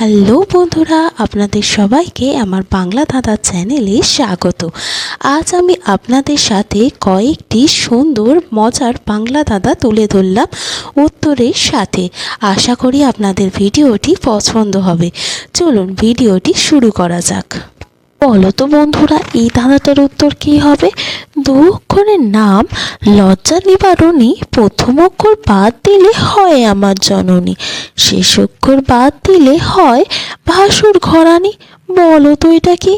Hello বন্ধুরা, আপনাদের সবাইকে আমার বাংলা দাদা চ্যানেলে স্বাগত। আজ আমি আপনাদের সাথে কয়েকটি সুন্দর, মজার বাংলা দাদা তুলে ধরলাম উত্তরের সাথে। আশা করি আপনাদের ভিডিওটি পছন্দ হবে। চলুন ভিডিওটি শুরু করা যাক। বলো তো বন্ধুরা, এই ধাঁধাটার উত্তর কি হবে? দু অক্ষরের নাম, লজ্জা নিবারণী, প্রথম অক্ষর বাদ দিলে হয় আমার জননী, শেষ অক্ষর বাদ দিলে হয় ভাসুর ঘরানি, বলো তো এটা কি?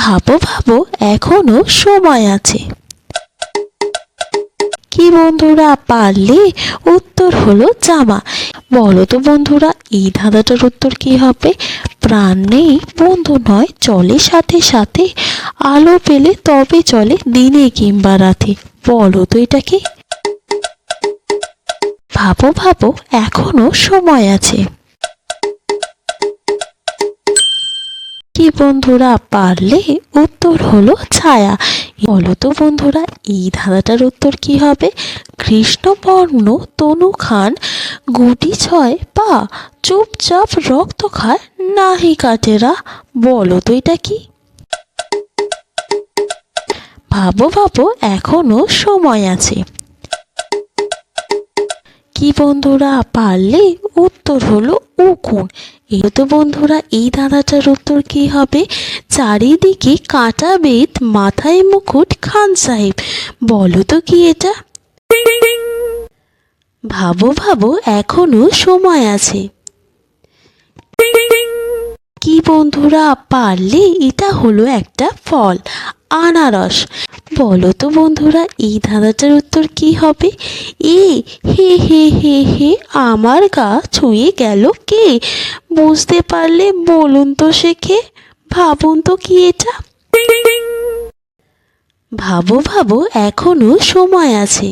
ভাবো ভাবো, এখনও সময় আছে। কি বন্ধুরা, পারলে উত্তর হলো জামা। বলো তো বন্ধুরা, এই ধাঁধাটার উত্তর কি হবে? প্রাণ নেই, বন্ধু নয়, চলে সাথে সাথে। আলো পেলে তবে চলে, দিনে কিংবা রাতে। বলো তো এটা কি? ভাবো ভাবো, এখনও সময় আছে। কি বন্ধুরা, পারলে উত্তর হলো ছায়া। বলো তো বন্ধুরা, এই ধাঁধাটার উত্তর কি হবে? কৃষ্ণবর্ণ তনু খান, গুটি ছয় পা, চুপচাপ রক্ত খায় নাহি কাটেরা। বলো তো এটা কি? ভাবো ভাবো, এখনও সময় আছে। কি বন্ধুরা পারলে উত্তর হলো উকুন। এই তো বন্ধুরা, এই ধাঁধাটার উত্তর কি হবে? চারিদিকে কাঁটা বেত, মাথায় মুকুট খান সাহেব। বলো তো কি এটা? ভাবো ভাবো, এখনও সময় আছে। কি বন্ধুরা পারলে, এটা হলো একটা ফল, আনারস। বলো তো বন্ধুরা, এই ধাঁধাটার উত্তর কি হবে? এ, হে হে হে হে, আমার গা ছুঁয়ে গেল কে? বুঝতে পারলে বলুন তো শেখে, ভাবুন তো কি এটা? ভাবো ভাবো, এখনও সময় আছে।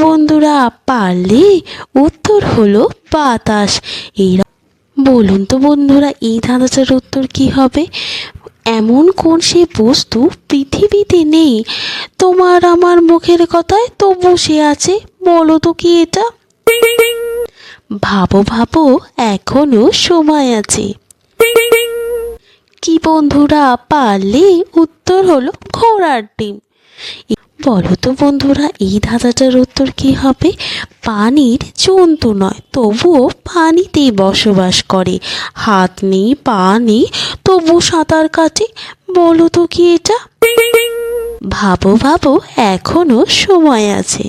বন্ধুরা, পারলে উত্তর হলো বাতাস। এই বলুন তো বন্ধুরা, এই ধাঁধাটার উত্তর কি হবে? এমন কোন সে বস্তু পৃথিবীতে নেই? তোমার আমার মুখের কথায় তো বসে আছে, বলো তো কি এটা? ভাবো ভাবো, এখনও সময় আছে। কি বন্ধুরা, পারলে উত্তর হলো ঘোড়ার ডিম। বলো তো বন্ধুরা, এই ধাঁধাটার উত্তর কি হবে? পানির জন্তু নয়, তবুও পানিতেই বসবাস করে। হাত নেই, পা নেই তবু সাঁতার কাটে বলো তো কি এটা? ভাবো ভাবো এখনও সময় আছে।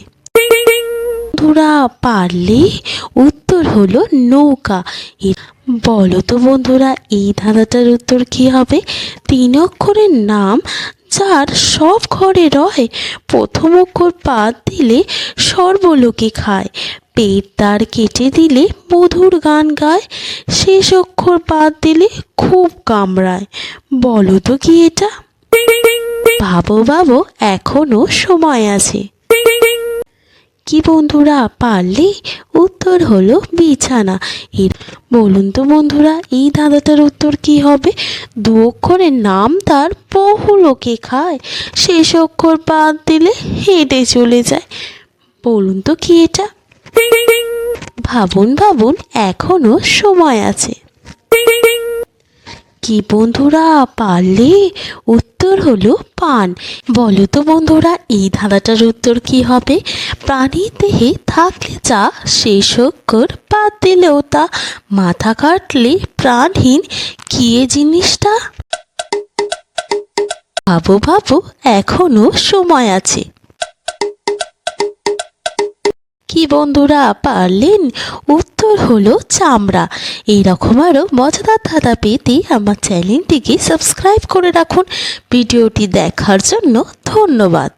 বন্ধুরা, পারলে উত্তর হলো নৌকা। বলো তো বন্ধুরা, এই ধাঁধাটার উত্তর কি হবে? তিন অক্ষরের নাম, যার সব ঘরে রয়, প্রথম অক্ষর বাদ দিলে সর্বলোকে খায়। পেট তার কেটে দিলে মধুর গান গায়, শেষ অক্ষর বাদ দিলে খুব কামড়ায়। বলো তো কি এটা? ভাবো ভাবো এখনও সময় আছে। কি বন্ধুরা? পারলে উত্তর হলো বিছানা। এর বলুন তো বন্ধুরা, এই ধাঁধাটার উত্তর কি হবে? দু অক্ষরের নাম তার বহু লোকে খায়। শেষ অক্ষর বাদ দিলে হেঁটে চলে যায়। বলুন তো কি এটা? ভাবুন ভাবুন, এখনও সময় আছে। কি বন্ধুরা, পারলে উত্তর হলো পান। বলো তো বন্ধুরা, এই ধাঁধাটার উত্তর কি হবে? প্রাণী দেহে থাকলে যা, সে অক্ষর বাদ দিলেও তা। মাথা কাটলে প্রাণহীন, কি জিনিসটা? ভাবো ভাবো এখনও সময় আছে। কি বন্ধুরা পারলেন? উত্তর হলো চামড়া। এইরকম আরও মজাদার ধাঁধা পেতে আমার চ্যানেলটিকে সাবস্ক্রাইব করে রাখুন। ভিডিওটি দেখার জন্য ধন্যবাদ।